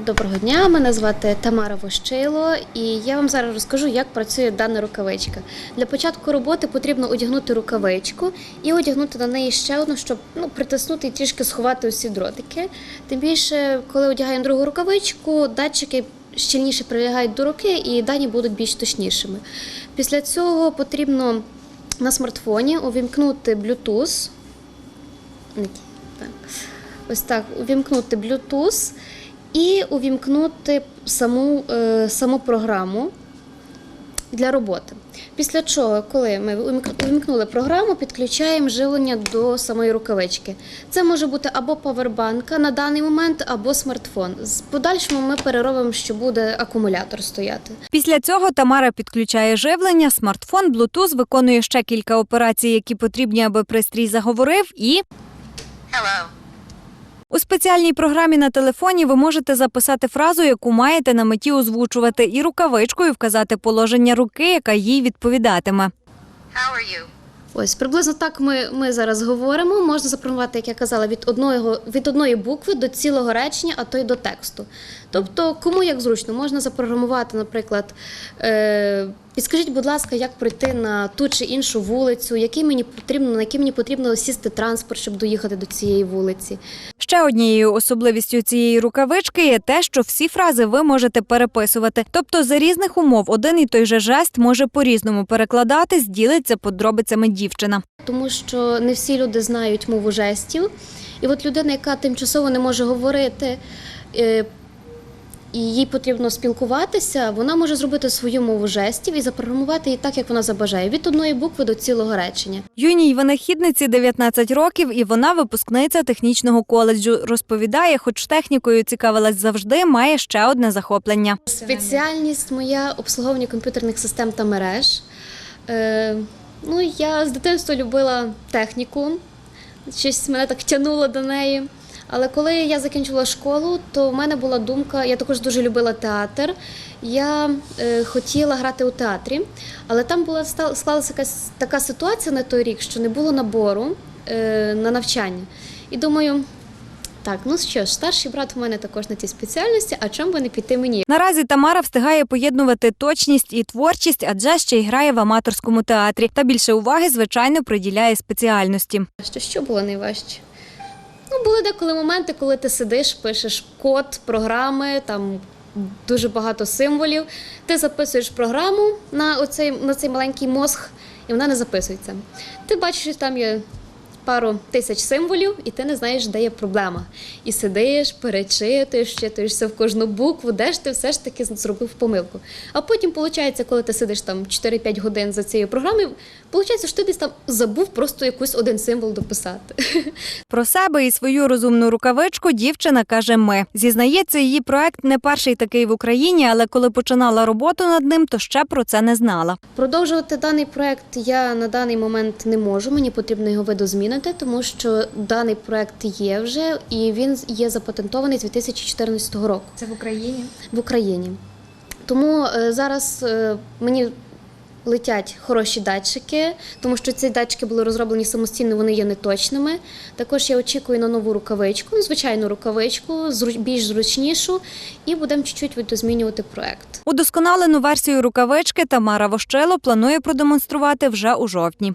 Доброго дня, мене звати Тамара Вощило, і я вам зараз розкажу, як працює дана рукавичка. Для початку роботи потрібно одягнути рукавичку і одягнути на неї ще одну, щоб ну, притиснути і трішки сховати усі дротики. Тим більше, коли одягаємо другу рукавичку, датчики щільніше прилягають до руки і дані будуть більш точнішими. Після цього потрібно на смартфоні увімкнути Bluetooth. Ось так, увімкнути Bluetooth і увімкнути саму, е, саму програму для роботи. Після чого, коли ми увімк- увімкнули програму, підключаємо живлення до самої рукавички. Це може бути або павербанка на даний момент, або смартфон. З подальшому ми переробимо, що буде акумулятор стояти. Після цього Тамара підключає живлення, смартфон, Bluetooth, виконує ще кілька операцій, які потрібні, аби пристрій заговорив. І Hello. У спеціальній програмі на телефоні ви можете записати фразу, яку маєте на меті озвучувати, і рукавичкою вказати положення руки, яка їй відповідатиме. How are you? Ось приблизно так ми, ми зараз говоримо. Можна запрограмувати, як я казала, від одного від одної букви до цілого речення, а то й до тексту. Тобто, кому як зручно, можна запрограмувати, наприклад, е, підскажіть, будь ласка, як пройти на ту чи іншу вулицю, який мені потрібно, на який мені потрібно сісти транспорт, щоб доїхати до цієї вулиці. Ще однією особливістю цієї рукавички є те, що всі фрази ви можете переписувати. Тобто за різних умов один і той же жест може по-різному перекладатись, ділиться подробицями дівчина. тому що не всі люди знають мову жестів. І от людина, яка тимчасово не може говорити, е, і їй потрібно спілкуватися, вона може зробити свою мову жестів і запрограмувати її так, як вона забажає, від одної букви до цілого речення. Юній винахідниці 19 років, і вона випускниця технічного коледжу. Розповідає, хоч технікою цікавилась завжди, має ще одне захоплення. Спеціальність моя обслуговування комп'ютерних систем та мереж. Е, ну, я з дитинства любила техніку, щось мене так тягнуло до неї. Але коли я закінчила школу, то в мене була думка, я також дуже любила театр. Я е, хотіла грати у театрі, але там була склалася якась така ситуація на той рік, що не було набору е, на навчання. І думаю, так, ну що ж, старший брат у мене також на цій спеціальності, а чому би не піти мені? Наразі Тамара встигає поєднувати точність і творчість, адже ще й грає в аматорському театрі. Та більше уваги, звичайно, приділяє спеціальності. Що, що було найважче? Були деколи моменти, коли ти сидиш, пишеш код, програми, там дуже багато символів. Ти записуєш програму на, оцей, на цей маленький мозг, і вона не записується. Ти бачиш, що там є пару тисяч символів, і ти не знаєш, де є проблема. І сидиш, перечитуєш, вчитуєшся в кожну букву, де ж ти все ж таки зробив помилку. А потім, виходить, коли ти сидиш там 4-5 годин за цією програмою, виходить, що ти десь там забув просто якийсь один символ дописати. Про себе і свою розумну рукавичку дівчина каже ми. Зізнається, її проект не перший такий в Україні, але коли починала роботу над ним, то ще про це не знала. Продовжувати даний проект я на даний момент не можу. Мені потрібно його видозмінити, тому що даний проект є вже і він є запатентований з 2014 року Це в Україні. в Україні. Тому е, зараз е, мені летять хороші датчики, тому що ці датчики були розроблені самостійно, вони є неточними. Також я очікую на нову рукавичку, ну, звичайну рукавичку, більш зручнішу, і будемо чуть-чуть видозмінювати проект. Удосконалену версію рукавички Тамара Вощело планує продемонструвати вже у жовтні.